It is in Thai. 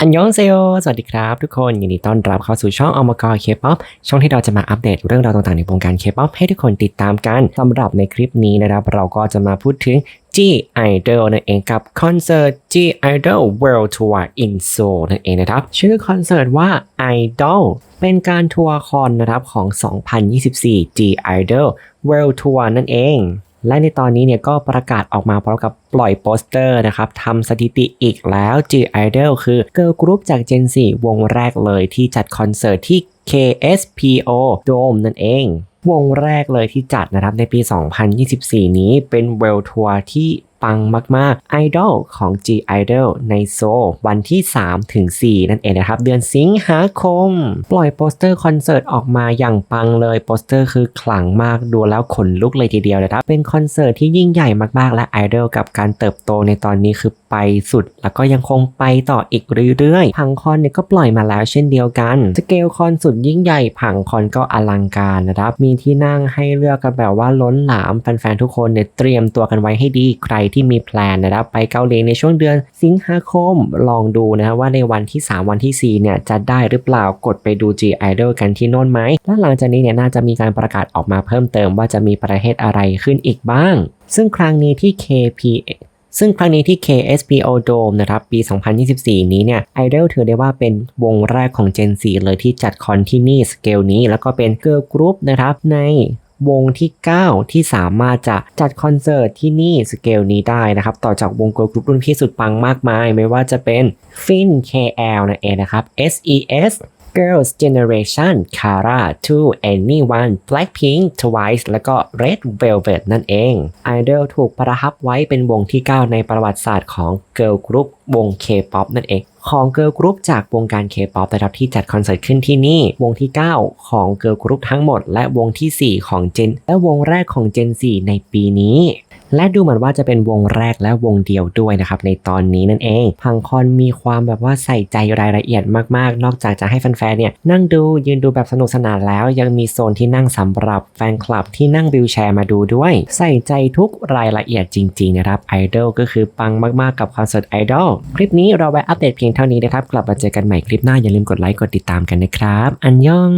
อันยองเซโอสวัสดีครับทุกคน ยินดีต้อนรับเข้าสู่ช่องอมกรเคป๊อปช่องที่เราจะมาอัปเดตเรื่องราวต่างๆในวงการเคป๊อปให้ทุกคนติดตามกันสำหรับในคลิปนี้นะครับ เราก็จะมาพูดถึง G Idol นั่นเองกับคอนเสิร์ต G Idol World Tour in Seoul นั่นเองนะครับ ชื่อคอนเสิร์ตว่า Idol เป็นการทัวร์คอนนะครับของ 2024 G Idol World Tour นั่นเอง และในตอนนี้เนี่ยก็ประกาศออกมาพร้อมกับปล่อยโปสเตอร์นะครับทำสถิติอีกแล้ว G Idol คือเกิร์ลกรุ๊ปจาก Gen 4 วงแรกเลยที่จัดคอนเสิร์ตที่ KSPO Dome นั่นเองวงแรกเลยที่จัดนะครับในปี 2024 นี้เป็นเวลทัวร์ที่ ปังมากๆ Idol ของ G Idol ในโซวันที่ 3 ถึง 4 นั่นเองนะครับ เดือนสิงหาคม ปล่อยโปสเตอร์คอนเสิร์ตออกมาอย่างปังเลยโปสเตอร์คือขลังมากดูแล้วขนลุกเลยทีเดียวนะครับ เป็นคอนเสิร์ตที่ยิ่งใหญ่มากๆ และ Idol กับการเติบโตในตอนนี้คือไปสุด แล้วก็ยังคงไปต่ออีกเรื่อยๆพังคอนเนี่ยก็ปล่อยมาแล้วเช่นเดียวกัน สเกลคอนสุดยิ่งใหญ่ผังคอนก็อลังการนะครับ มีที่นั่งให้เลือกกันแบบว่าล้นหลามแฟนๆทุกคนเนี่ยเตรียมตัวกันไว้ให้ดีใครที่มีแพลนนะครับไปเกาหลีในช่วงเดือนสิงหาคมลองดูนะครับว่าในวันที่ 3 วันที่ 4 เนี่ยจะได้หรือเปล่ากดไปดู G Idol กันที่โน่นไหม และหลังจากนี้เนี่ยน่าจะมีการประกาศออกมาเพิ่มเติมว่าจะมีประเทศอะไรขึ้นอีกบ้าง ซึ่งครั้งนี้ที่ KP ซึ่งครั้งนี้ที่ KSPO Dome นะครับ ปี 2024 นี้เนี่ย Idol ถือได้ว่าเป็นวงแรกของ Gen 4 เลยที่จัดคอนที่นี่สเกลนี้ แล้วก็เป็นเกิร์ลกรุ๊ปนะครับใน วงที่ 9 ที่สามารถจะจัดคอนเสิร์ตที่นี่สเกลนี้ได้นะครับ ต่อจากวงเกิร์ลกรุ๊ปรุ่นพี่สุดปังมากมาย ไม่ว่าจะเป็น Fin KL นั่นเองนะครับ SES Girls Generation Kara 2 Anyone Blackpink Twice แล้วก็ Red Velvet นั่นเอง Idol ถูกประทับไว้เป็นวงที่ 9 ในประวัติศาสตร์ของ Girl Group วง K-pop นั่นเอง ของเกิร์ลกรุ๊ปจากวงการ K-pop นะครับที่จัดคอนเสิร์ตขึ้นที่นี่ วงที่ 9 ของเกิร์ลกรุ๊ปทั้งหมด และวงทีสี่4 ของเจน และวงแรกของเจน4ในปีนี้ และดูเหมือนว่าจะเป็นวงแรกและวงเดียวด้วยนะครับในตอนนี้นั่นเอง พังคอนมีความแบบว่าใส่ใจรายละเอียดมากๆ นอกจากจะให้แฟนๆเนี่ยนั่งดูยืนดูแบบสนุกสนานแล้ว ยังมีโซนที่นั่งสำหรับแฟนคลับที่นั่งวิวแชร์มาดูด้วย ใส่ใจทุกรายละเอียดจริงๆนะครับไอดอลก็คือปังมากๆกับคอนเสิร์ตไอดอลคลิปนี้เราไว้อัปเดตเพียงเท่านี้นะครับกลับมาเจอกันใหม่คลิปหน้าอย่าลืมกดไลค์กดติดตามกันนะครับ อันยอง